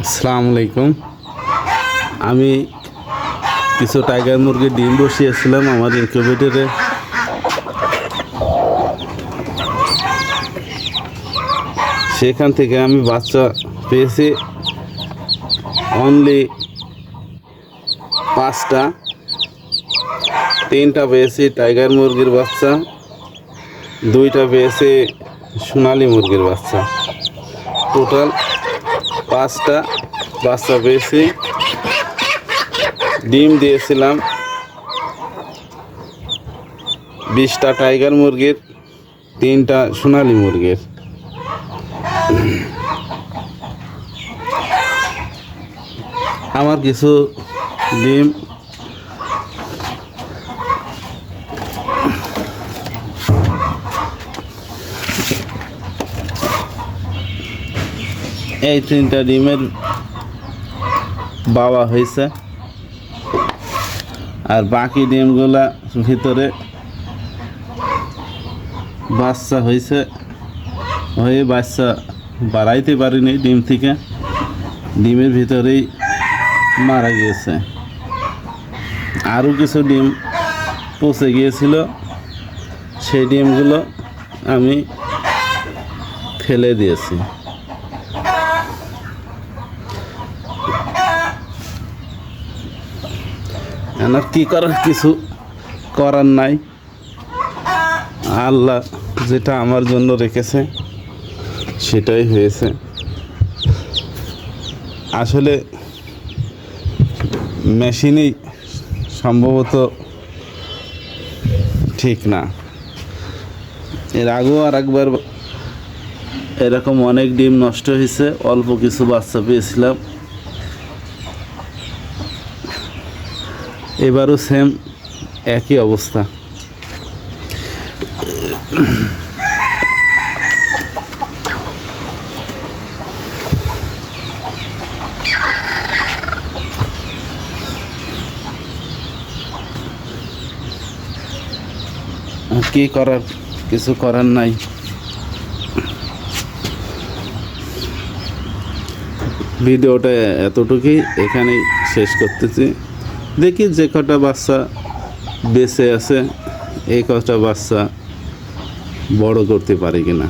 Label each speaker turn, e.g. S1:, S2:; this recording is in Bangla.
S1: আসসালামু আলাইকুম। আমি কিছু টাইগার মুরগির ডিম বসিয়েছিলাম আমার ইনকিউবেটরে সেখান থেকে আমি বাচ্চা পেয়েছি। অনলি পাঁচটা। তিনটা পেয়েছি টাইগার মুরগির বাচ্চা। দুইটা পেয়েছি সোনালি মুরগির বাচ্চা। টোটাল পাঁচটা বাচ্চা পেয়েছি ডিম দিয়েছিলাম। বিশটা টাইগার মুরগির তিনটা সোনালি মুরগির। আমার কিছু ডিম এই তিনটা ডিমের বাবা হয়েছে। আর বাকি ডিমগুলা ভিতরে বাচ্চা হয়েছে। হয়ে বাচ্চা বাড়াইতে পারিনি ডিম থেকে। ডিমের ভিতরেই মারা গিয়েছে। আরও কিছু ডিম পচে গিয়েছিল। সেই ডিমগুলো আমি ফেলে দিয়েছি। আর কি করার, কিছু করার নাই। আল্লাহ যেটা আমার জন্য রেখেছে, সেটাই হয়েছে। আসলে মেশিনই সম্ভবত ঠিক না। এর আগেও আর একবার এরকম অনেক ডিম নষ্ট হয়েছে, অল্প কিছু বাচ্চা পেয়েছিলাম। এবারও সেম একই অবস্থা। কি করার কিছু করার নাই। ভিডিওটা এতটুকুই এখানেই শেষ করতেছি। দেখি যে কটা বাচ্চা বেঁচে আছে এই কটা বাচ্চা বড় করতে পারে কিনা।